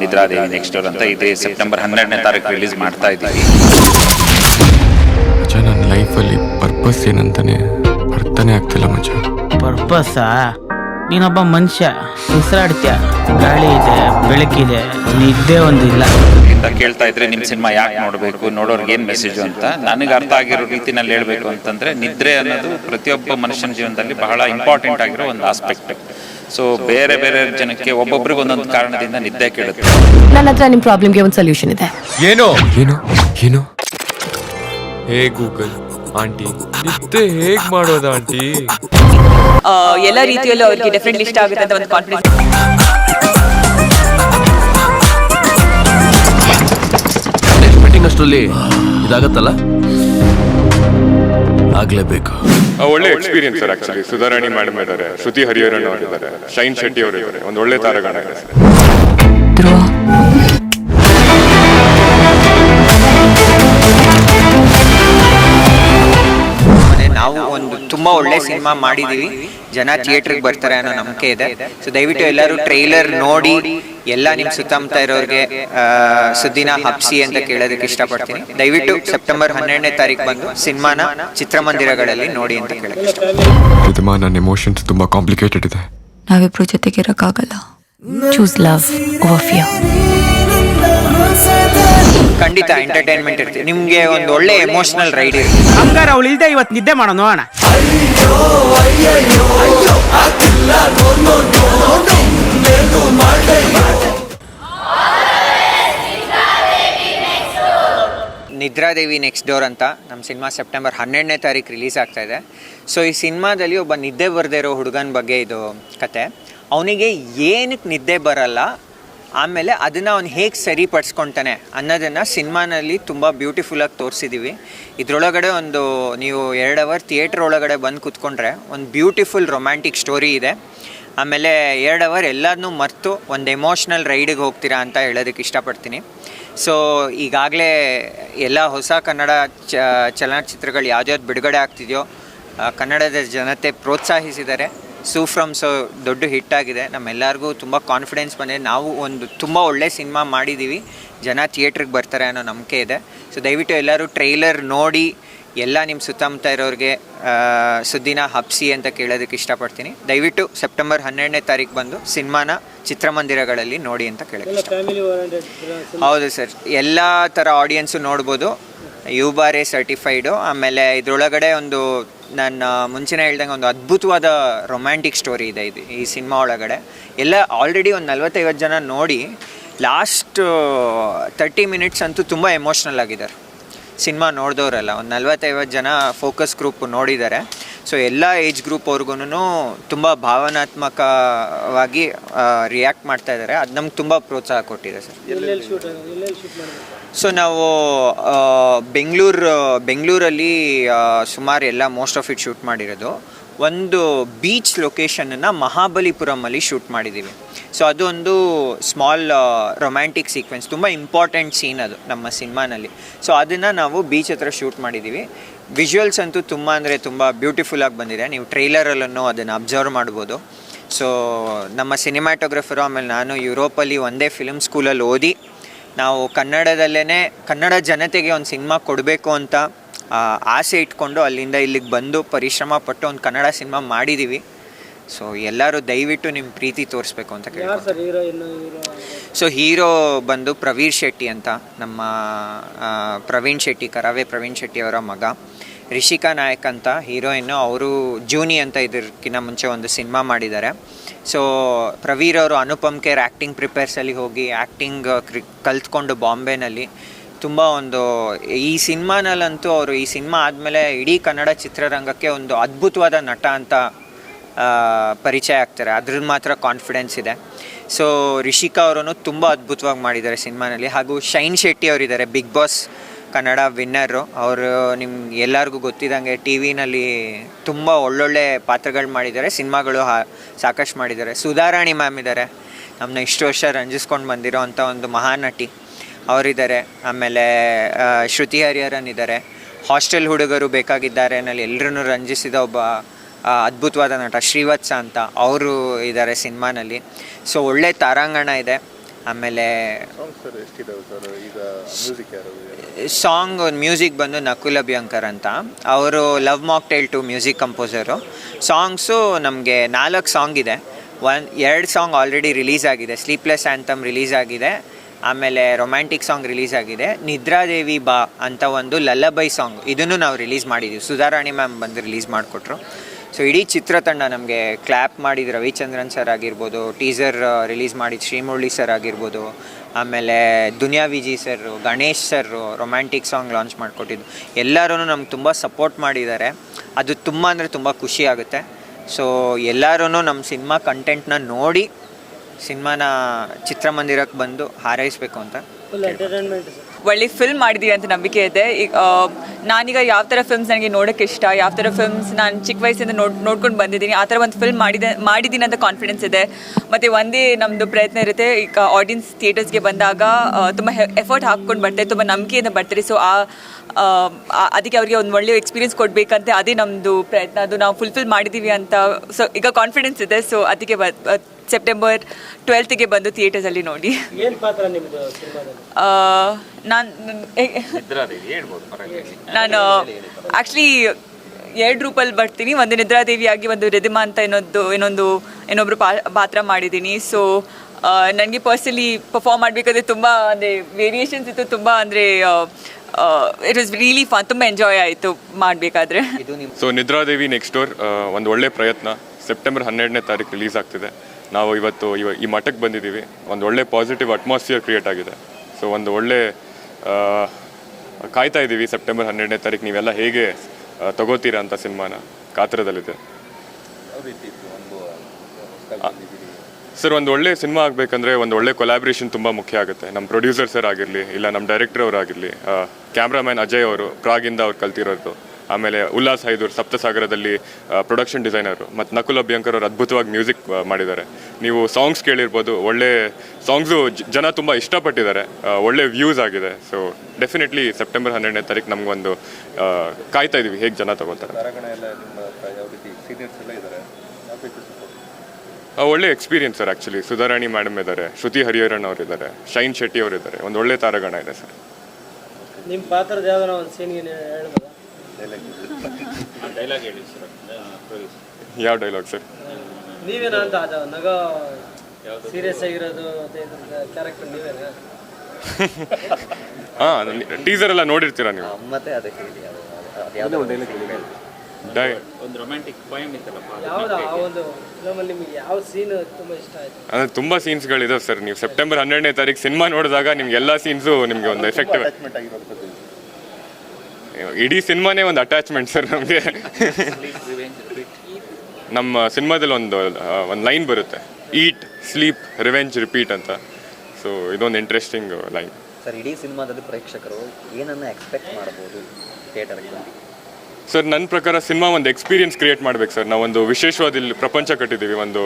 ನಿದ್ರಾದೇವಿ next door ಅಂತ ಇದೆ September ಹನ್ನೆರಡನೇ ತಾರೀಕು ರಿಲೀಸ್ ಮಾಡ್ತಾ ಇದ್ದೀವಿ. ಮಚ್ಚ ನನ್ನ ಲೈಫಲ್ಲಿ ಪರ್ಪಸ್ ಏನಂತಾನೆ ಅರ್ಥನೇ ಆಗ್ತಿಲ್ಲ ಮಚ್ಚ. ಪರ್ಪಸ್ಸಾ ನೀನೊಬ್ಬ ಮನುಷ್ಯ ಉಸಿರಾಡ್ತೀಯ? ಗಾಳಿ ಇದೆ ಬೆಳಕಿದೆ ನಿದ್ದೆ ಒಂದಿಲ್ಲ. ಅಂತ ಕೇಳ್ತಾ ಇದ್ರೆ ನಿಮ್ಮ ಸಿನಿಮಾ ಯಾಕೆ ನೋಡಬೇಕು? ನೋಡೋರ್ಗೆ ಏನು ಮೆಸೇಜು ಅಂತ? ನನಗೆ ಅರ್ಥ ಆಗಿರೋ ರೀತಿನಲ್ಲಿ ಹೇಳ್ಬೇಕು ಅಂತಂದ್ರೆ ನಿದ್ರೆ ಅನ್ನೋದು ಪ್ರತಿಯೊಬ್ಬ ಮನುಷ್ಯನ ಜೀವನದಲ್ಲಿ ಬಹಳ ಇಂಪಾರ್ಟೆಂಟ್ ಆಗಿರೋ ಒಂದು ಆಸ್ಪೆಕ್ಟ್ ಸೊ ಬೇರೆ ಬೇರೆ ಜನಕ್ಕೆ ಒಬ್ಬೊಬ್ರಿಗೆ ಒಂದೊಂದು ಕಾರಣದಿಂದ ನಿದ್ದೆ ಕೇಳುತ್ತೆ ನನ್ನ ಹತ್ರ ನಿಮ್ಮ ಪ್ರಾಬ್ಲಮ್ಗೆ ಒಂದು ಸೊಲ್ಯೂಷನ್ ಇದೆ. ಏನೋ? ಏನು? ಏನು? ಹೇ ಗೂಗಲ್. ಆಂಟಿ ನಿದ್ದೆ ಹೇಗ್ ಮಾಡೋದು ಆಂಟಿ? ಆ, ಎಲ್ಲ ರೀತಿಯಲ್ಲೂ ಅವ್ರಿಗೆ ಡೆಫಿನೆಟ್ಲಿ ಇಷ್ಟ ಆಗುತ್ತೆ ಅಂತ ಒಂದು ಕಾನ್ಫಿಡೆನ್ಸ್ ನೆಕ್ಸ್ಟ್ ಮೀಟಿಂಗ್ ಅಷ್ಟರಲ್ಲಿ ಇದಾಗತ್ತಲ್ಲ? ಆಗ್ಲೇಬೇಕು. ಆ, ಒಳ್ಳೆ experience sir actually Sudharani madam ಇದ್ದಾರೆ ಶ್ರುತಿ ಹರಿಹರನ್ ಅವರು ಇದ್ದಾರೆ ಶೈನ್ ಶೆಟ್ಟಿ ಅವರು ಇದ್ದಾರೆ. ಒಂದು ಒಳ್ಳೆ ತಾರಗಣ ಇದೆ. ಧ್ರುವ ಸಿನಿಮಾ ಮಾಡಿದೀವಿ. ಜನ ಥಿಯೇಟರ್ಗೆ ಬರ್ತಾರೆ ಅನ್ನೋ ನಂಬಿಕೆ ಇದೆ. ಸೊ ದಯವಿಟ್ಟು ಎಲ್ಲರೂ ಟ್ರೈಲರ್ ನೋಡಿ ಎಲ್ಲ ನಿಮ್ ಸುತ್ತಮುತ್ತ ಇರೋರಿಗೆ ಆ, ಸುದ್ದಿನ ಹಬ್ಸಿ ಅಂತ ಕೇಳೋದಕ್ಕೆ ಇಷ್ಟಪಡ್ತೀನಿ. ದಯವಿಟ್ಟು ಸೆಪ್ಟೆಂಬರ್ ಹನ್ನೆರಡನೇ ತಾರೀಕು ಬಂದು ಸಿನಿಮಾನ ಚಿತ್ರಮಂದಿರಗಳಲ್ಲಿ ನೋಡಿ ಅಂತ ಕೇಳಕ್ಕೆ ಇಷ್ಟಪಡ್ತೀನಿ. ನನ್ನ ಎಮೋಷನ್ಸ್ ತುಂಬಾ ಕಾಂಪ್ಲಿಕೇಟೆಡ್ ಇದೆ. ನಾವಿಬ್ರು ಜೊತೆಗೆ ಇರೋಕ್ಕಾಗಲ್ಲ ಚೂಸ್ ಲವ್ ಓವರ್ ಫಿಯರ್ ಖಂಡಿತ ಎಂಟರ್ಟೈನ್ಮೆಂಟ್ ಇರ್ತೀವಿ. ನಿಮ್ಗೆ ಒಂದು ಒಳ್ಳೆ ಎಮೋಷನಲ್ ರೈಡ್ ಇರುತ್ತೆ ಹಂಗಾರ ಅವಳು ಇಲ್ದೆ ಇವತ್ತು ನಿದ್ದೆ ಮಾಡೋ ನೋಡೋಣ. ನಿದ್ರಾದೇವಿ ನೆಕ್ಸ್ಟ್ ಡೋರ್ ಅಂತ ನಮ್ಮ ಸಿನಿಮಾ ಸೆಪ್ಟೆಂಬರ್ ಹನ್ನೆರಡನೇ ತಾರೀಕು ರಿಲೀಸ್ ಆಗ್ತಾ ಇದೆ. ಸೊ ಈ ಸಿನಿಮಾದಲ್ಲಿ ಒಬ್ಬ ನಿದ್ದೆ ಬರದೇ ಇರೋ ಹುಡುಗನ ಬಗ್ಗೆ ಇದು ಕತೆ. ಅವನಿಗೆ ಏನಕ್ಕೆ ನಿದ್ದೆ ಬರಲ್ಲ? ಆಮೇಲೆ ಅದನ್ನು ಅವ್ನು ಹೇಗೆ ಸರಿಪಡಿಸ್ಕೊತಾನೆ ಅನ್ನೋದನ್ನು ಸಿನಿಮಾನಲ್ಲಿ ತುಂಬ ಬ್ಯೂಟಿಫುಲ್ಲಾಗಿ ತೋರಿಸಿದ್ದೀವಿ ಇದರೊಳಗಡೆ ಒಂದು ನೀವು ಎರಡು ಅವರ್ ಥಿಯೇಟ್ರ್ ಒಳಗಡೆ ಬಂದು ಕೂತ್ಕೊಂಡ್ರೆ ಒಂದು ಬ್ಯೂಟಿಫುಲ್ ರೊಮ್ಯಾಂಟಿಕ್ ಸ್ಟೋರಿ ಇದೆ. ಆಮೇಲೆ ಎರಡು ಅವರ್ ಎಲ್ಲದನ್ನೂ ಮರೆತು ಒಂದು ಎಮೋಷ್ನಲ್ ರೈಡಿಗೆ ಹೋಗ್ತೀರಾ ಅಂತ ಹೇಳೋದಕ್ಕೆ ಇಷ್ಟಪಡ್ತೀನಿ. ಸೊ ಈಗಾಗಲೇ ಎಲ್ಲ ಹೊಸ ಕನ್ನಡ ಚ, ಚಲನಚಿತ್ರಗಳು ಯಾವ್ದು ಬಿಡುಗಡೆ ಆಗ್ತಿದೆಯೋ ಕನ್ನಡದ ಜನತೆ ಪ್ರೋತ್ಸಾಹಿಸಿದ್ದಾರೆ. ಸೂ ಫ್ರಮ್ ಸೊ ದೊಡ್ಡ ಹಿಟ್ ಆಗಿದೆ. ನಮ್ಮೆಲ್ಲರಿಗೂ ತುಂಬ ಕಾನ್ಫಿಡೆನ್ಸ್ ಬಂದಿದೆ. ನಾವು ಒಂದು ತುಂಬ ಒಳ್ಳೆ ಸಿನಿಮಾ ಮಾಡಿದ್ದೀವಿ ಜನ ಥಿಯೇಟ್ರಿಗೆ ಬರ್ತಾರೆ ಅನ್ನೋ ನಂಬಿಕೆ ಇದೆ. ಸೊ ದಯವಿಟ್ಟು ಎಲ್ಲರೂ ಟ್ರೈಲರ್ ನೋಡಿ ಎಲ್ಲ ನಿಮ್ಮ ಸುತ್ತಮುತ್ತ ಇರೋರಿಗೆ ಸುದ್ದಿನ ಹಬ್ಸಿ ಅಂತ ಕೇಳೋದಕ್ಕೆ ಇಷ್ಟಪಡ್ತೀನಿ. ದಯವಿಟ್ಟು ಸೆಪ್ಟೆಂಬರ್ ಹನ್ನೆರಡನೇ ತಾರೀಕು ಬಂದು ಸಿನಿಮಾನ ಚಿತ್ರಮಂದಿರಗಳಲ್ಲಿ ನೋಡಿ ಅಂತ ಕೇಳಕ್ಕೆ ಹೌದು ಸರ್. ಎಲ್ಲ ಥರ ಆಡಿಯನ್ಸು ನೋಡ್ಬೋದು. ಯು ಬಾರೆ ಸರ್ಟಿಫೈಡು ಆಮೇಲೆ ಇದರೊಳಗಡೆ ಒಂದು ನನ್ನ ಮುಂಚೆನೇ ಹೇಳ್ದಂಗೆ ಒಂದು ಅದ್ಭುತವಾದ ರೊಮ್ಯಾಂಟಿಕ್ ಸ್ಟೋರಿ ಇದೆ ಇದು ಈ ಸಿನಿಮಾ ಒಳಗಡೆ. ಎಲ್ಲ ಆಲ್ರೆಡಿ ಒಂದು ನಲ್ವತ್ತೈವತ್ತು ಜನ ನೋಡಿ ಲಾಸ್ಟ್ ತರ್ಟಿ ಮಿನಿಟ್ಸ್ ಅಂತೂ ತುಂಬ ಎಮೋಷ್ನಲ್ ಆಗಿದ್ದಾರೆ. ಸಿನಿಮಾ ನೋಡಿದವರಲ್ಲ, ಒಂದು ನಲ್ವತ್ತೈವತ್ತು ಜನ ಫೋಕಸ್ ಗ್ರೂಪ್ ನೋಡಿದ್ದಾರೆ. ಸೊ ಎಲ್ಲ ಏಜ್ ಗ್ರೂಪ್ ಅವ್ರಿಗೂ ತುಂಬ ಭಾವನಾತ್ಮಕವಾಗಿ ರಿಯಾಕ್ಟ್ ಮಾಡ್ತಾ ಇದ್ದಾರೆ. ಅದು ನಮ್ಗೆ ತುಂಬ ಪ್ರೋತ್ಸಾಹ ಕೊಟ್ಟಿದೆ ಸರ್. ಸೊ ನಾವು ಬೆಂಗಳೂರು ಬೆಂಗಳೂರಲ್ಲಿ ಸುಮಾರು ಎಲ್ಲ ಮೋಸ್ಟ್ ಆಫ್ ಇಟ್ ಶೂಟ್ ಮಾಡಿರೋದು. ಒಂದು ಬೀಚ್ ಲೊಕೇಶನನ್ನು ಮಹಾಬಲಿಪುರಮಲ್ಲಿ ಶೂಟ್ ಮಾಡಿದ್ದೀವಿ ಸೊ ಅದು ಒಂದು ಸ್ಮಾಲ್ ರೊಮ್ಯಾಂಟಿಕ್ ಸೀಕ್ವೆನ್ಸ್ ತುಂಬ ಇಂಪಾರ್ಟೆಂಟ್ ಸೀನ್ ಅದು ನಮ್ಮ ಸಿನಿಮಾನಲ್ಲಿ. ಸೊ ಅದನ್ನು ನಾವು ಬೀಚ್ ಹತ್ರ ಶೂಟ್ ಮಾಡಿದ್ದೀವಿ ವಿಜುವಲ್ಸ್ ಅಂತೂ ತುಂಬ ಅಂದರೆ ತುಂಬ ಬ್ಯೂಟಿಫುಲ್ಲಾಗಿ ಬಂದಿದೆ. ನೀವು ಟ್ರೈಲರಲ್ಲೂ ಅದನ್ನು ಅಬ್ಸರ್ವ್ ಮಾಡ್ಬೋದು. ಸೊ ನಮ್ಮ ಸಿನಿಮಾಟೋಗ್ರಫರು ಆಮೇಲೆ ನಾನು ಯುರೋಪಲ್ಲಿ ಒಂದೇ ಫಿಲ್ಮ್ ಸ್ಕೂಲಲ್ಲಿ ಓದಿ ನಾವು ಕನ್ನಡದಲ್ಲೇ ಕನ್ನಡ ಜನತೆಗೆ ಒಂದು ಸಿನಿಮಾ ಕೊಡಬೇಕು ಅಂತ ಆಸೆ ಇಟ್ಕೊಂಡು ಅಲ್ಲಿಂದ ಇಲ್ಲಿಗೆ ಬಂದು ಪರಿಶ್ರಮ ಪಟ್ಟು ಒಂದು ಕನ್ನಡ ಸಿನಿಮಾ ಮಾಡಿದ್ದೀವಿ ಸೊ ಎಲ್ಲರೂ ದಯವಿಟ್ಟು ನಿಮ್ಮ ಪ್ರೀತಿ ತೋರಿಸ್ಬೇಕು ಅಂತ ಕೇಳ್ಕೊತೀನಿ ಸೊ ಹೀರೋ ಬಂದು ಪ್ರವೀರ್ ಶೆಟ್ಟಿ ಅಂತ ನಮ್ಮ ಪ್ರವೀಣ್ ಶೆಟ್ಟಿ ಕರಾವೇ ಪ್ರವೀಣ್ ಶೆಟ್ಟಿ ಅವರ ಮಗ. ರಿಷಿಕಾ ನಾಯಕ್ ಅಂತ ಹೀರೋಯಿನ್ನು ಅವರು ಜೂನಿ ಅಂತ ಇದಕ್ಕಿಂತ ಮುಂಚೆ ಒಂದು ಸಿನಿಮಾ ಮಾಡಿದ್ದಾರೆ. ಸೊ ಪ್ರವೀರ್ ಅವರು ಅನುಪಮ್ ಕೇರ್ ಆ್ಯಕ್ಟಿಂಗ್ ಪ್ರಿಪೇರ್ಸಲ್ಲಿ ಹೋಗಿ ಆ್ಯಕ್ಟಿಂಗ್ ಕ್ರಿ ಕಲ್ತ್ಕೊಂಡು ಬಾಂಬೆನಲ್ಲಿ ತುಂಬ ಒಂದು, ಈ ಸಿನಿಮಾನಲ್ಲಂತೂ ಅವರು, ಈ ಸಿನಿಮಾ ಆದಮೇಲೆ ಇಡೀ ಕನ್ನಡ ಚಿತ್ರರಂಗಕ್ಕೆ ಒಂದು ಅದ್ಭುತವಾದ ನಟ ಅಂತ ಪರಿಚಯ ಆಗ್ತಾರೆ. ಅದ್ರದ್ದು ಮಾತ್ರ ಕಾನ್ಫಿಡೆನ್ಸ್ ಇದೆ. ಸೊ ರಿಷಿಕಾ ಅವರೂ ತುಂಬ ಅದ್ಭುತವಾಗಿ ಮಾಡಿದ್ದಾರೆ ಸಿನಿಮಾನಲ್ಲಿ. ಹಾಗೂ ಶೈನ್ ಶೆಟ್ಟಿ ಅವರಿದ್ದಾರೆ. Big Boss Kannada winner. ಅವರು ನಿಮ್ಗೆ ಎಲ್ಲರಿಗೂ ಗೊತ್ತಿದ್ದಂಗೆ ಟಿ ವಿನಲ್ಲಿ ತುಂಬ ಒಳ್ಳೊಳ್ಳೆ ಪಾತ್ರಗಳು ಮಾಡಿದ್ದಾರೆ. ಸಿನಿಮಾಗಳು ಹಾ, ಸಾಕಷ್ಟು ಮಾಡಿದ್ದಾರೆ. ಸುಧಾರಾಣಿ ಮ್ಯಾಮ್ ಇದ್ದಾರೆ ನಮ್ಮನ್ನ ಇಷ್ಟು ವರ್ಷ ರಂಜಿಸ್ಕೊಂಡು ಬಂದಿರೋ ಅಂಥ ಒಂದು ಮಹಾನಟಿ ಅವರಿದ್ದಾರೆ ಆಮೇಲೆ ಶ್ರುತಿ ಹರಿಹರನ್ ಇದ್ದಾರೆ ಹಾಸ್ಟೆಲ್ ಹುಡುಗರು ಬೇಕಾಗಿದ್ದಾರೆ ಅನ್ನಲ್ಲಿ ಎಲ್ಲರನ್ನೂ ರಂಜಿಸಿದ ಒಬ್ಬ ಅದ್ಭುತವಾದ ನಟ ಶ್ರೀವತ್ಸ ಅಂತ. ಅವರು ಇದ್ದಾರೆ ಸಿನಿಮಾನಲ್ಲಿ. ಸೊ, ಒಳ್ಳೆ ತಾರಾಂಗಣ ಇದೆ. ಆಮೇಲೆ ಸಾಂಗ್ ಮ್ಯೂಸಿಕ್ ಬಂದು ನಕುಲ್ ಅಭ್ಯಂಕರ್ ಅಂತ. ಅವರು love mocktail two music composer songs ನಮಗೆ ನಾಲ್ಕು ಸಾಂಗ್ ಇದೆ. ಒನ್ ಎರಡು ಸಾಂಗ್ ಆಲ್ರೆಡಿ ರಿಲೀಸ್ ಆಗಿದೆ. ಸ್ಲೀಪ್ಲೆಸ್ ಆ್ಯಂಥಮ್ ರಿಲೀಸ್ ಆಗಿದೆ. ಆಮೇಲೆ ರೊಮ್ಯಾಂಟಿಕ್ ಸಾಂಗ್ ರಿಲೀಸ್ ಆಗಿದೆ. ನಿದ್ರಾದೇವಿ ಬಾ ಅಂತ ಒಂದು ಲಲ್ಲಬೈ ಸಾಂಗ್ ಇದನ್ನು ನಾವು ರಿಲೀಸ್ ಮಾಡಿದ್ದೀವಿ ಸುಧಾರಾಣಿ ಮ್ಯಾಮ್ ಬಂದು ರಿಲೀಸ್ ಮಾಡಿಕೊಟ್ರು. ಸೊ ಇಡೀ ಚಿತ್ರತಂಡ ನಮಗೆ ಕ್ಲ್ಯಾಪ್ ಮಾಡಿದ ರವಿಚಂದ್ರನ್ ಸರ್ ಆಗಿರ್ಬೋದು ಟೀಸರ್ ರಿಲೀಸ್ ಮಾಡಿದ ಶ್ರೀಮುರಳಿ ಸರ್ ಆಗಿರ್ಬೋದು, ಆಮೇಲೆ Duniya Viji sir Ganesh sir romantic song launch ಮಾಡಿಕೊಟ್ಟಿದ್ದು. ಎಲ್ಲರೂ ನಮ್ಗೆ ತುಂಬ ಸಪೋರ್ಟ್ ಮಾಡಿದ್ದಾರೆ. ಅದು ತುಂಬ ಅಂದರೆ ತುಂಬ ಖುಷಿ ಆಗುತ್ತೆ. ಸೊ ಎಲ್ಲರೂ ನಮ್ಮ ಸಿನಿಮಾ ಕಂಟೆಂಟ್ನ ನೋಡಿ, ಸಿನಿಮಾನ ಚಿತ್ರಮಂದಿರಕ್ಕೆ ಬಂದು ಹಾರೈಸಬೇಕು ಅಂತ ಒಳ್ಳೆ ಫಿಲ್ಮ್ ಮಾಡಿದೀವಿ ಅಂತ ನಂಬಿಕೆ ಇದೆ. ಈಗ ನಾನೀಗ ಯಾವ ಥರ ಫಿಲ್ಮ್ಸ್ ನನಗೆ ನೋಡೋಕ್ಕೆ ಇಷ್ಟ, ಯಾವ ಥರ ಫಿಲ್ಮ್ಸ್ ನಾನು ಚಿಕ್ಕ ವಯಸ್ಸಿಂದ ನೋಡ್, ನೋಡ್ಕೊಂಡು ಬಂದಿದ್ದೀನಿ, ಆ ಥರ ಒಂದು ಫಿಲ್ಮ್ ಮಾಡಿದೆ ಮಾಡಿದ್ದೀನಿ ಅಂತ ಕಾನ್ಫಿಡೆನ್ಸ್ ಇದೆ. ಮತ್ತು ಒಂದೇ ನಮ್ಮದು ಪ್ರಯತ್ನ ಇರುತ್ತೆ ಈಗ ಆಡಿಯನ್ಸ್ ಥಿಯೇಟರ್ಸ್ಗೆ ಬಂದಾಗ ತುಂಬ ಎಫರ್ಟ್ ಹಾಕ್ಕೊಂಡು ಬರ್ತಾರೆ, ತುಂಬ ನಂಬಿಕೆಯಿಂದ ಬರ್ತಾರೆ. ಸೊ ಆ ಅದಕ್ಕೆ ಅವರಿಗೆ ಒಂದು ಒಳ್ಳೆಯ ಎಕ್ಸ್ಪೀರಿಯನ್ಸ್ ಕೊಡಬೇಕಂತ, ಅದೇ ನಮ್ಮದು ಪ್ರಯತ್ನ. ಅದು ನಾವು ಫುಲ್ಫಿಲ್ ಮಾಡಿದ್ದೀವಿ ಅಂತ ಸೊ ಈಗ ಕಾನ್ಫಿಡೆನ್ಸ್ ಇದೆ. ಸೊ ಅದಕ್ಕೆ ಸೆಪ್ಟೆಂಬರ್ ಟ್ವೆಲ್ತಿಗೆ ಬಂದು ಥಿಯೇಟರ್ಸಲ್ಲಿ ನೋಡಿ. ನಾನು ಹೇಳ್ಬೋದು ಪರವಾಗಿಲ್ಲ. ನಾನು ಆ್ಯಕ್ಚುಲಿ ಎರಡು ರೂಪಲ್ಲಿ ಬರ್ತೀನಿ ಒಂದು ನಿದ್ರಾದೇವಿಯಾಗಿ ಒಂದು ರೆದಿಮ ಅಂತ ಇನ್ನೊಂದು ಇನ್ನೊಂದು ಇನ್ನೊಬ್ರು ಪಾ ಪಾತ್ರ ಮಾಡಿದ್ದೀನಿ. ಸೊ ನನಗೆ ಪರ್ಸನಲಿ ಪರ್ಫಾರ್ಮ್ ಮಾಡಬೇಕಾದ್ರೆ ತುಂಬ ಅಂದರೆ ವೇರಿಯೇಷನ್ಸ್ ಇತ್ತು ತುಂಬ ಅಂದರೆ ಇಟ್ ವಾಸ್ ರಿಯಲಿ ಫನ್ ತುಂಬ ಎಂಜಾಯ್ ಆಯಿತು ಮಾಡಬೇಕಾದ್ರೆ. ಸೊ ನಿದ್ರಾದೇವಿ ನೆಕ್ಸ್ಟ್ ಡೋರ್ ಒಂದು ಒಳ್ಳೆ ಪ್ರಯತ್ನ. ಸೆಪ್ಟೆಂಬರ್ ಹನ್ನೆರಡನೇ ತಾರೀಕು ರಿಲೀಸ್ ಆಗ್ತಿದೆ. ನಾವು ಇವತ್ತು ಇವ, ಈ ಮಠಕ್ಕೆ ಬಂದಿದ್ದೀವಿ. ಒಂದು ಒಳ್ಳೆ ಪಾಸಿಟಿವ್ ಅಟ್ಮಾಸ್ಫಿಯರ್ ಕ್ರಿಯೇಟ್ ಆಗಿದೆ. ಸೊ ಒಂದು ಒಳ್ಳೆ ಕಾಯ್ತಾ ಇದ್ದೀವಿ ಸೆಪ್ಟೆಂಬರ್ ಹನ್ನೆರಡನೇ ತಾರೀಕು ನೀವೆಲ್ಲ ಹೇಗೆ ತಗೋತೀರಾ ಅಂತ ಸಿನಿಮಾನ? ಕಾತ್ರದಲ್ಲಿದೆ. ಸರ್, ಒಂದು ಒಳ್ಳೆ ಸಿನಿಮಾ ಆಗಬೇಕಂದ್ರೆ ಒಂದು ಒಳ್ಳೆ ಕೊಲಾಬ್ರೇಷನ್ ತುಂಬ ಮುಖ್ಯ ಆಗುತ್ತೆ. ನಮ್ಮ ಪ್ರೊಡ್ಯೂಸರ್ ಸರ್ ಆಗಿರಲಿ ಇಲ್ಲ ನಮ್ಮ ಡೈರೆಕ್ಟರ್ ಅವರಾಗಿರಲಿ ಕ್ಯಾಮ್ರಾಮ್ಯಾನ್ ಅಜಯ್ ಅವರು ಪ್ರಾಗಿಂದ ಅವ್ರು ಕಲ್ತಿರೋದು. ಆಮೇಲೆ ಉಲ್ಲಾಸ್ ಹೈದೂರ್ ಸಪ್ತಸಾಗರದಲ್ಲಿ ಪ್ರೊಡಕ್ಷನ್ ಡಿಸೈನರು ಮತ್ತು ನಕುಲ್ ಅಭ್ಯಂಕರ್ ಅವರು ಅದ್ಭುತವಾಗಿ ಮ್ಯೂಸಿಕ್ ಮಾಡಿದ್ದಾರೆ. ನೀವು ಸಾಂಗ್ಸ್ ಕೇಳಿರ್ಬೋದು, ಒಳ್ಳೆ ಸಾಂಗ್ಸು ಜನ ತುಂಬ ಇಷ್ಟಪಟ್ಟಿದ್ದಾರೆ. ಒಳ್ಳೆ ವ್ಯೂಸ್ ಆಗಿದೆ. ಸೊ ಡೆಫಿನೆಟ್ಲಿ ಸೆಪ್ಟೆಂಬರ್ ಹನ್ನೆರಡನೇ ತಾರೀಕು ನಮಗೊಂದು ಕಾಯ್ತಾ ಇದ್ದೀವಿ ಹೇಗೆ ಜನ ತಗೋತಾರೆ ಒಳ್ಳೆ experience sir actually Sudharani madam ಇದ್ದಾರೆ, ಶ್ರುತಿ ಹರಿಹರನ್ ಅವರು ಇದ್ದಾರೆ, ಶೈನ್ ಶೆಟ್ಟಿ ಅವರು ಇದ್ದಾರೆ. ಒಂದು ಒಳ್ಳೆ ತಾರಗಣ ಇದೆ ಸರ್. ನಿಮ್ಮ ಪಾತ್ರದ ಯಾವ್ದಾರ ಒಂದು ಸೀನ್ಗೆ ಹೇಳ್ಬೋದಾ ಯಾವ ಡೈಲಾಗ್ ಸರ್ ನೀವೇನಾ ಅಂತ ಅದು ನಗ ಸೀರಿಯಸ್ ಆಗಿರೋದು ಕ್ಯಾರೆಕ್ಟರ್ ನೀವೇನಾ? ಹಾಂ ಟೀಸರ್ ಎಲ್ಲ ನೋಡಿರ್ತೀರಾ ನೀವು? ಡೈ ಒಂದು ರೊಮ್ಯಾಂಟಿಕ್ ಪೋಯಮ್ ಇತ್ತಲ್ಲಪ್ಪ ಯಾವ್ದು? ಆ ಒಂದು ಫಿಲಮಲ್ಲಿ ನಿಮಗೆ ಯಾವ ಸೀನ್ ತುಂಬ ಇಷ್ಟ ಆಯ್ತು? ಅಂದರೆ ತುಂಬ ಸೀನ್ಸ್ಗಳಿದಾವೆ ಸರ್ ನೀವು ಸೆಪ್ಟೆಂಬರ್ ಹನ್ನೆರಡನೇ ತಾರೀಕು ಸಿನಿಮಾ ನೋಡಿದಾಗ ನಿಮ್ಗೆ ಎಲ್ಲ ಸೀನ್ಸು ನಿಮಗೆ ಒಂದು ಎಫೆಕ್ಟಿವ್ ಇಡೀ ಸಿನಿಮಾನೇ ಒಂದು ಅಟ್ಯಾಚ್ಮೆಂಟ್ ಸರ್ ನಮಗೆ. ನಮ್ಮ ಸಿನಿಮಾದಲ್ಲಿ ಒಂದು ಒಂದು ಲೈನ್ ಬರುತ್ತೆ. ಈಟ್ ಸ್ಲೀಪ್ ರಿವೆಂಜ್ ರಿಪೀಟ್ ಅಂತ. ಸೊ ಇದೊಂದು ಇಂಟ್ರೆಸ್ಟಿಂಗ್ ಲೈನ್ ಸರ್ ಇಡೀ ಸಿನಿಮಾದಲ್ಲಿ ಪ್ರೇಕ್ಷಕರು ಏನನ್ನು ಎಕ್ಸ್ಪೆಕ್ಟ್ ಮಾಡ್ಬೋದು ಥಿಯೇಟರ್ಗೆ ಬಂದು? ಸರ್ ನನ್ನ ಪ್ರಕಾರ ಸಿನಿಮಾ ಒಂದು ಎಕ್ಸ್ಪೀರಿಯನ್ಸ್ ಕ್ರಿಯೇಟ್ ಮಾಡ್ಬೇಕು ಸರ್ ನಾವೊಂದು ವಿಶೇಷವಾದ ಇಲ್ಲಿ ಪ್ರಪಂಚ ಕಟ್ಟಿದ್ದೀವಿ ಒಂದು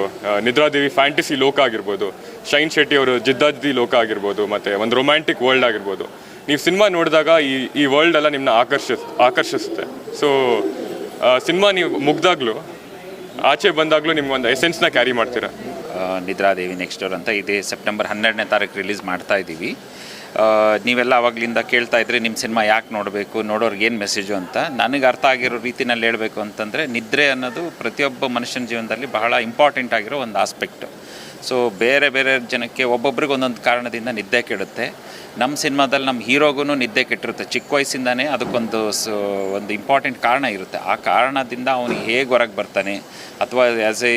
ನಿದ್ರಾದೇವಿ ಫ್ಯಾಂಟಸಿ ಲೋಕ ಆಗಿರ್ಬೋದು ಶೈನ್ ಶೆಟ್ಟಿ ಅವರು ಜಿದ್ದಾಜಿದ್ದಿ ಲೋಕ ಆಗಿರ್ಬೋದು ಮತ್ತು ಒಂದು ರೊಮ್ಯಾಂಟಿಕ್ ವರ್ಲ್ಡ್ ಆಗಿರ್ಬೋದು. ನೀವು ಸಿನಿಮಾ ನೋಡಿದಾಗ ಈ ಈ ವರ್ಲ್ಡ್ ಎಲ್ಲ ನಿಮ್ಮನ್ನ ಆಕರ್ಷಿಸ್ ಆಕರ್ಷಿಸುತ್ತೆ. ಸೊ ಸಿನಿಮಾ ನೀವು ಮುಗ್ದಾಗ್ಲೂ, ಆಚೆ ಬಂದಾಗಲೂ ನಿಮ್ಗೆ ಒಂದು ಎಸೆನ್ಸ್ನ ಕ್ಯಾರಿ ಮಾಡ್ತೀರಾ? ನಿದ್ರಾದೇವಿ ನೆಕ್ಸ್ಟ್ ಡೋರ್ ಅಂತ ಇದೇ. ಸೆಪ್ಟೆಂಬರ್ ಹನ್ನೆರಡನೇ ತಾರೀಕು ರಿಲೀಸ್ ಮಾಡ್ತಾ ಇದ್ದೀವಿ. ನೀವೆಲ್ಲ ಅವಾಗಲಿಂದ ಕೇಳ್ತಾ ಇದ್ರೆ ನಿಮ್ಮ ಸಿನಿಮಾ ಯಾಕೆ ನೋಡಬೇಕು, ನೋಡೋರ್ಗೆ ಏನು ಮೆಸೇಜು ಅಂತ. ನನಗೆ ಅರ್ಥ ಆಗಿರೋ ರೀತಿನಲ್ಲಿ ಹೇಳಬೇಕು ಅಂತಂದರೆ, ನಿದ್ರೆ ಅನ್ನೋದು ಪ್ರತಿಯೊಬ್ಬ ಮನುಷ್ಯನ ಜೀವನದಲ್ಲಿ ಬಹಳ ಇಂಪಾರ್ಟೆಂಟ್ ಆಗಿರೋ ಒಂದು ಆಸ್ಪೆಕ್ಟ್ ಸೊ ಬೇರೆ ಬೇರೆ ಜನಕ್ಕೆ ಒಬ್ಬೊಬ್ರಿಗೆ ಒಂದೊಂದು ಕಾರಣದಿಂದ ನಿದ್ದೆ ಕೆಡುತ್ತೆ. ನಮ್ಮ ಸಿನಿಮಾದಲ್ಲಿ ನಮ್ಮ ಹೀರೋಗೂ ನಿದ್ದೆ ಕೆಟ್ಟಿರುತ್ತೆ. ಚಿಕ್ಕ ವಯಸ್ಸಿಂದನೇ ಅದಕ್ಕೊಂದು ಸ, ಒಂದು ಇಂಪಾರ್ಟೆಂಟ್ ಕಾರಣ ಇರುತ್ತೆ. ಆ ಕಾರಣದಿಂದ ಅವನು ಹೇಗೆ ಹೊರಗೆ ಬರ್ತಾನೆ, ಅಥವಾ ಆ್ಯಸ್ ಎ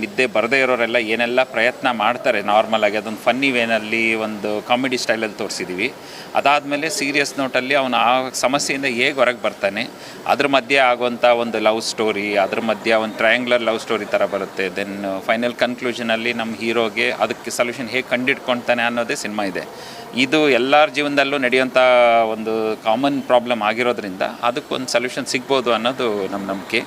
ನಿದ್ದೆ ಬರದೇ ಇರೋರೆಲ್ಲ ಏನೆಲ್ಲ ಪ್ರಯತ್ನ ಮಾಡ್ತಾರೆ ನಾರ್ಮಲ್ ಆಗಿ ಅದೊಂದು ಫನ್ನಿ ವೇನಲ್ಲಿ ಒಂದು ಕಾಮಿಡಿ ಸ್ಟೈಲಲ್ಲಿ ತೋರಿಸಿದ್ದೀವಿ ಅದಾದಮೇಲೆ ಸೀರಿಯಸ್ ನೋಟಲ್ಲಿ ಅವನು ಆ ಸಮಸ್ಯೆಯಿಂದ ಹೇಗೆ ಹೊರಗೆ ಬರ್ತಾನೆ, ಅದ್ರ ಮಧ್ಯೆ ಆಗುವಂಥ ಒಂದು ಲವ್ ಸ್ಟೋರಿ ಅದ್ರ ಮಧ್ಯೆ ಒಂದು ಟ್ರಯಾಂಗ್ಯುಲರ್ ಲವ್ ಸ್ಟೋರಿ ಥರ ಬರುತ್ತೆ. ದೆನ್ ಫೈನಲ್ ಕನ್ಕ್ಲೂಷನಲ್ಲಿ ನಮ್ಮ ಹೀರೋಗೆ ಅದಕ್ಕೆ ಸೊಲ್ಯೂಷನ್ ಹೇಗೆ ಕಂಡಿಡ್ಕೊಳ್ತಾನೆ ಅನ್ನೋದೇ ಸಿನಿಮಾ ಇದೆ. ಇದು ಎಲ್ಲರ ಜೀವನದಲ್ಲೂ ನಡೆಯುವಂಥ ಒಂದು ಕಾಮನ್ ಪ್ರಾಬ್ಲಮ್ ಆಗಿರೋದ್ರಿಂದ ಅದಕ್ಕೊಂದು ಸೊಲ್ಯೂಷನ್ ಸಿಗ್ಬೋದು ಅನ್ನೋದು ನಮ್ಮ ನಂಬಿಕೆ.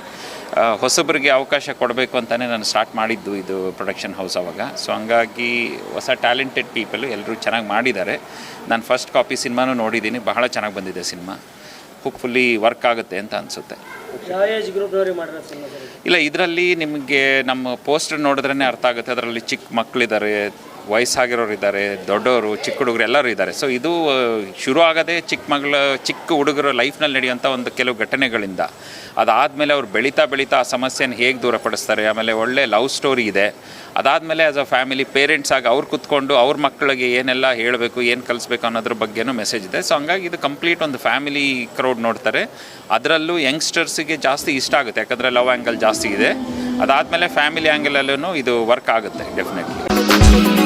ಹೊಸಬರಿಗೆ ಅವಕಾಶ ಕೊಡಬೇಕು ಅಂತಲೇ ನಾನು ಸ್ಟಾರ್ಟ್ ಮಾಡಿದ್ದು ಇದು ಪ್ರೊಡಕ್ಷನ್ ಹೌಸ್ ಅವಾಗ. ಸೊ ಹಂಗಾಗಿ ಹೊಸ ಟ್ಯಾಲೆಂಟೆಡ್ ಪೀಪಲ್ ಎಲ್ಲರೂ ಚೆನ್ನಾಗಿ ಮಾಡಿದ್ದಾರೆ. ನಾನು ಫಸ್ಟ್ ಕಾಪಿ ಸಿನಿಮಾನೂ ನೋಡಿದ್ದೀನಿ. ಬಹಳ ಚೆನ್ನಾಗಿ ಬಂದಿದೆ ಸಿನಿಮಾ. ಹೋಪ್ಫುಲ್ಲಿ ವರ್ಕ್ ಆಗುತ್ತೆ ಅಂತ ಅನಿಸುತ್ತೆ. ಇಲ್ಲ ಇದರಲ್ಲಿ ನಿಮಗೆ ನಮ್ಮ ಪೋಸ್ಟರ್ ನೋಡಿದ್ರೇ ಅರ್ಥ ಆಗುತ್ತೆ. ಅದರಲ್ಲಿ ಚಿಕ್ಕ ಮಕ್ಕಳಿದ್ದಾರೆ ವಯಸ್ಸಾಗಿರೋರು ಇದ್ದಾರೆ ದೊಡ್ಡವರು, ಚಿಕ್ಕ ಹುಡುಗರು ಎಲ್ಲರೂ ಇದ್ದಾರೆ. ಸೊ ಇದು ಶುರು ಆಗೋದೇ ಚಿಕ್ಕ ಮಗಳ, ಚಿಕ್ಕ ಹುಡುಗರ ಲೈಫ್ನಲ್ಲಿ ನಡೆಯುವಂಥ ಒಂದು ಕೆಲವು ಘಟನೆಗಳಿಂದ. ಅದಾದಮೇಲೆ ಅವ್ರು ಬೆಳೀತಾ ಬೆಳೀತಾ ಆ ಸಮಸ್ಯೆಯನ್ನು ಹೇಗೆ ದೂರಪಡಿಸ್ತಾರೆ, ಆಮೇಲೆ ಒಳ್ಳೆ ಲವ್ ಸ್ಟೋರಿ ಇದೆ. ಅದಾದಮೇಲೆ ಆಸ್ ಅ ಫ್ಯಾಮಿಲಿ ಪೇರೆಂಟ್ಸ್ ಆಗಿ ಅವ್ರು ಕೂತ್ಕೊಂಡು ಅವ್ರ ಮಕ್ಕಳಿಗೆ ಏನೆಲ್ಲ ಹೇಳಬೇಕು, ಏನು ಕಲಿಸ್ಬೇಕು ಅನ್ನೋದ್ರ ಬಗ್ಗೆನೂ ಮೆಸೇಜ್ ಇದೆ. ಸೊ ಹಂಗಾಗಿ ಇದು ಕಂಪ್ಲೀಟ್ ಒಂದು ಫ್ಯಾಮಿಲಿ ಕ್ರೌಡ್ ನೋಡ್ತಾರೆ. ಅದರಲ್ಲೂ ಯಂಗ್ಸ್ಟರ್ಸಿಗೆ ಜಾಸ್ತಿ ಇಷ್ಟ ಆಗುತ್ತೆ, ಯಾಕಂದರೆ ಲವ್ ಆ್ಯಂಗಲ್ ಜಾಸ್ತಿ ಇದೆ. ಅದಾದಮೇಲೆ ಫ್ಯಾಮಿಲಿ ಆ್ಯಂಗಲಲ್ಲೂ ಇದು ವರ್ಕ್ ಆಗುತ್ತೆ ಡೆಫಿನೆಟ್ಲಿ